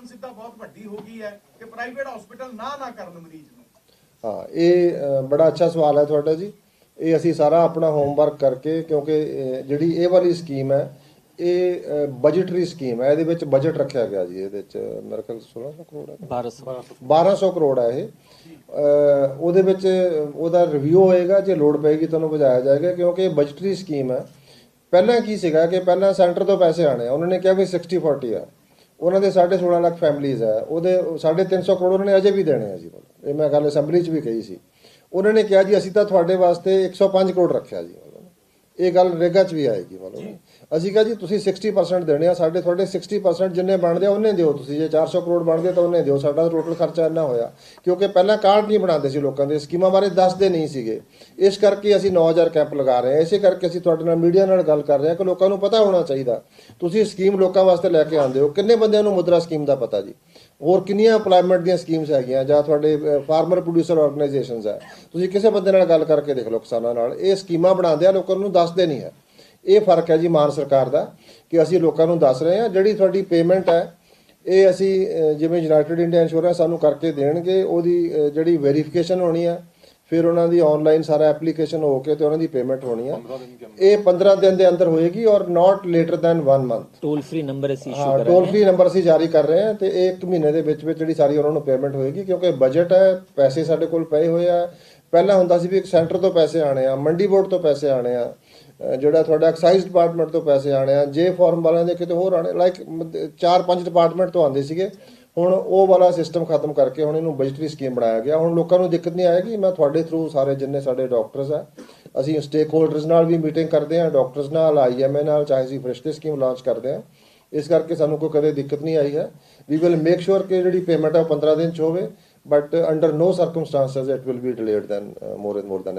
System ਸਿੱਧਾ ਬਹੁਤ ਵੱਡੀ ਹੋ ਗਈ ਹੈ ਕਿ ਪ੍ਰਾਈਵੇਟ ਹਸਪੀਟਲ ਨਾ ਨਾ ਕਰਨ ਮਰੀਜ਼ ਨੂੰ। ਹਾਂ ਇਹ ਬੜਾ ਅੱਛਾ ਸਵਾਲ ਹੈ ਤੁਹਾਡਾ ਜੀ। ਇਹ ਅਸੀਂ ਸਾਰਾ ਆਪਣਾ ਹੋਮਵਰਕ ਕਰਕੇ ਕਿਉਂਕਿ ਜਿਹੜੀ ਇਹ ਵਾਲੀ ਸਕੀਮ ਹੈ ਇਹ ਬਜਟਰੀ ਸਕੀਮ ਹੈ। ਇਹਦੇ ਵਿੱਚ ਬਜਟ ਰੱਖਿਆ ਗਿਆ ਜੀ ਇਹਦੇ ਵਿੱਚ ਮੇਰੇ ਖਿਆਲ 1600 ਕਰੋੜ ਹੈ। 1200 1200 ਕਰੋੜ। ਹੈ ਇਹ। ਉਹਦੇ ਵਿੱਚ ਉਹਦਾ ਰਿਵਿਊ ਹੋਏਗਾ ਜੇ ਲੋਡ ਪਏਗੀ ਤੁਹਾਨੂੰ ਬਜਾਇਆ ਜਾਏਗਾ ਕਿਉਂਕਿ ਇਹ ਬਜਟਰੀ ਸਕੀਮ ਹੈ। ਪਹਿਲਾਂ ਕੀ ਸੀਗਾ ਕਿ ਪਹਿਲਾਂ ਸੈਂਟਰ ਤੋਂ ਪੈਸੇ ਆਣੇ ਉਹਨਾਂ ਨੇ ਕਿਹਾ ਵੀ 60 40 ਆ। ਉਹਨਾਂ ਦੇ 16.5 ਲੱਖ ਫੈਮਲੀਜ਼ ਹੈ। ਉਹਦੇ 350 ਕਰੋੜ ਉਹਨਾਂ ਨੇ ਅਜੇ ਵੀ ਦੇਣੇ ਆ ਜੀ ਇਹ ਮੈਂ ਗੱਲ ਅਸੈਂਬਲੀ 'ਚ ਵੀ ਕਹੀ ਸੀ। ਉਹਨਾਂ ਨੇ ਕਿਹਾ ਜੀ, ਅਸੀਂ ਤਾਂ ਤੁਹਾਡੇ ਵਾਸਤੇ 105 ਕਰੋੜ ਰੱਖਿਆ ਜੀ ਇਹ ਗੱਲ ਰੇਗਾ 'ਚ ਵੀ ਆਏਗੀ ਮਤਲਬ ਅਸੀਂ ਕਿਹਾ ਜੀ ਤੁਸੀਂ 60% ਦੇਣੇ ਆ ਸਾਡੇ ਤੁਹਾਡੇ 60% ਜਿੰਨੇ ਬਣਦੇ ਆ ਉਹਨੇ ਦਿਓ ਤੁਸੀਂ। ਜੇ 400 ਕਰੋੜ ਬਣਦੇ ਤਾਂ ਉਹਨੇ ਦਿਓ। ਸਾਡਾ ਟੋਟਲ ਖਰਚਾ ਇੰਨਾ ਹੋਇਆ। ਕਿਉਂਕਿ ਪਹਿਲਾਂ ਕਾਰਡ ਨਹੀਂ ਬਣਾਉਂਦੇ ਸੀ ਲੋਕਾਂ ਦੇ। ਸਕੀਮਾਂ ਬਾਰੇ ਦੱਸਦੇ ਨਹੀਂ ਸੀਗੇ। ਇਸ ਕਰਕੇ ਅਸੀਂ 9000 ਕੈਂਪ ਲਗਾ ਰਹੇ ਹਾਂ। ਇਸੇ ਕਰਕੇ ਅਸੀਂ ਤੁਹਾਡੇ ਨਾਲ ਮੀਡੀਆ ਨਾਲ ਗੱਲ ਕਰ ਰਹੇ ਹਾਂ ਕਿ ਲੋਕਾਂ ਨੂੰ ਪਤਾ ਹੋਣਾ ਚਾਹੀਦਾ। ਤੁਸੀਂ ਸਕੀਮ ਲੋਕਾਂ ਵਾਸਤੇ ਲੈ ਕੇ ਆਉਂਦੇ ਹੋ। ਕਿੰਨੇ ਬੰਦਿਆਂ ਨੂੰ ਮੁਦਰਾ ਸਕੀਮ ਦਾ ਪਤਾ ਜੀ? ਹੋਰ ਕਿੰਨੀਆਂ ਐਮਪਲੋਇਮੈਂਟ ਦੀਆਂ ਸਕੀਮਸ ਹੈਗੀਆਂ? ਜਾਂ ਤੁਹਾਡੇ ਫਾਰਮਰ ਪ੍ਰੋਡਿਊਸਰ ਆਰਗੇਨਾਈਜੇਸ਼ਨਸ ਹੈ। ਤੁਸੀਂ ਕਿਸੇ ਬੰਦੇ ਨਾਲ ਗੱਲ ਕਰਕੇ ਦੇਖ ਲਓ ਕਿਸਾਨਾਂ ਨਾਲ। ਇਹ ਸਕੀਮਾਂ ਬਣਾਉਂਦੇ ਆ ਲੋਕਾਂ ਨੂੰ ਦੱਸਦੇ ਨਹੀਂ ਹੈ ਇਹ ਫ਼ਰਕ ਹੈ ਜੀ ਮਾਨ ਸਰਕਾਰ ਦਾ ਕਿ ਅਸੀਂ ਲੋਕਾਂ ਨੂੰ ਦੱਸ ਰਹੇ ਹਾਂ ਜਿਹੜੀ ਤੁਹਾਡੀ ਪੇਮੈਂਟ ਹੈ ਇਹ ਅਸੀਂ ਜਿਵੇਂ ਯੂਨਾਈਟਿਡ ਇੰਡੀਆ ਇੰਸ਼ੋਰੈਂਸ ਸਾਨੂੰ ਕਰਕੇ ਦੇਣਗੇ ਉਹਦੀ ਜਿਹੜੀ ਵੈਰੀਫਿਕੇਸ਼ਨ ਹੋਣੀ ਹੈ ਫਿਰ ਉਹਨਾਂ ਦੀ ਆਨਲਾਈਨ ਸਾਰਾ ਐਪਲੀਕੇਸ਼ਨ ਹੋ ਕੇ ਤੇ ਉਹਨਾਂ ਦੀ ਪੇਮੈਂਟ ਹੋਣੀ ਹੈ। ਇਹ 15 ਦਿਨ ਦੇ ਅੰਦਰ ਹੋਏਗੀ or not later than 1 month toll free number ਅਸੀਂ ਇਸ਼ੂ ਹਾਂ ਕਰ ਟੋਲ ਫ੍ਰੀ ਨੰਬਰ ਅਸੀਂ ਜਾਰੀ ਕਰ ਰਹੇ ਹਾਂ ਤੇ ਇਹ ਇੱਕ ਮਹੀਨੇ ਦੇ ਵਿੱਚ ਵਿੱਚ ਜਿਹੜੀ ਸਾਰੀ ਉਹਨਾਂ ਨੂੰ ਪੇਮੈਂਟ ਹੋਏਗੀ ਕਿਉਂਕਿ ਬਜਟ ਹੈ ਪੈਸੇ ਸਾਡੇ ਕੋਲ ਪਏ ਹੋਏ ਆ ਪਹਿਲਾਂ ਹੁੰਦਾ ਸੀ ਵੀ ਇੱਕ ਸੈਂਟਰ ਤੋਂ ਪੈਸੇ ਆਣੇ ਆ, ਮੰਡੀ ਬੋਰਡ ਤੋਂ ਪੈਸੇ ਆਣੇ ਆ ਜਿਹੜਾ ਤੁਹਾਡਾ ਐਕਸਾਈਜ਼ ਡਿਪਾਰਟਮੈਂਟ ਤੋਂ ਪੈਸੇ ਆਣੇ ਆ, ਜੇ ਫਾਰਮ ਵਾਲਿਆਂ ਦੇ ਕਿਤੇ ਹੋਰ ਆਣੇ ਲਾਈਕ ਚਾਰ ਪੰਜ ਡਿਪਾਰਟਮੈਂਟ ਤੋਂ ਆਉਂਦੇ ਸੀਗੇ, ਹੁਣ ਉਹ ਵਾਲਾ ਸਿਸਟਮ ਖਤਮ ਕਰਕੇ ਹੁਣ ਇਹਨੂੰ ਬਜਟਰੀ ਸਕੀਮ ਬਣਾਇਆ ਗਿਆ। ਹੁਣ ਲੋਕਾਂ ਨੂੰ ਦਿੱਕਤ ਨਹੀਂ ਆਏਗੀ, ਮੈਂ ਤੁਹਾਡੇ ਥਰੂ ਸਾਰੇ ਜਿੰਨੇ ਸਾਡੇ ਡਾਕਟਰਸ ਆ, ਅਸੀਂ ਸਟੇਕ ਹੋਲਡਰਸ ਨਾਲ ਵੀ ਮੀਟਿੰਗ ਕਰਦੇ ਹਾਂ ਡਾਕਟਰਸ ਨਾਲ ਆਈਐਮਏ ਨਾਲ, ਚਾਹੇ ਅਸੀਂ ਫਰਿਸ਼ਤੇ ਸਕੀਮ ਲਾਂਚ ਕਰਦੇ ਹਾਂ ਇਸ ਕਰਕੇ ਸਾਨੂੰ ਕੋਈ ਕਦੇ ਦਿੱਕਤ ਨਹੀਂ ਆਈ ਹੈ। ਵੀ ਵਿਲ ਮੇਕ ਸ਼ੋਰ ਕਿ ਜਿਹੜੀ ਪੇਮੈਂਟ ਆ ਉਹ 15 ਦਿਨ ਚ ਹੋਵੇ। but uh, under no circumstances it will be delayed than uh, more and more than a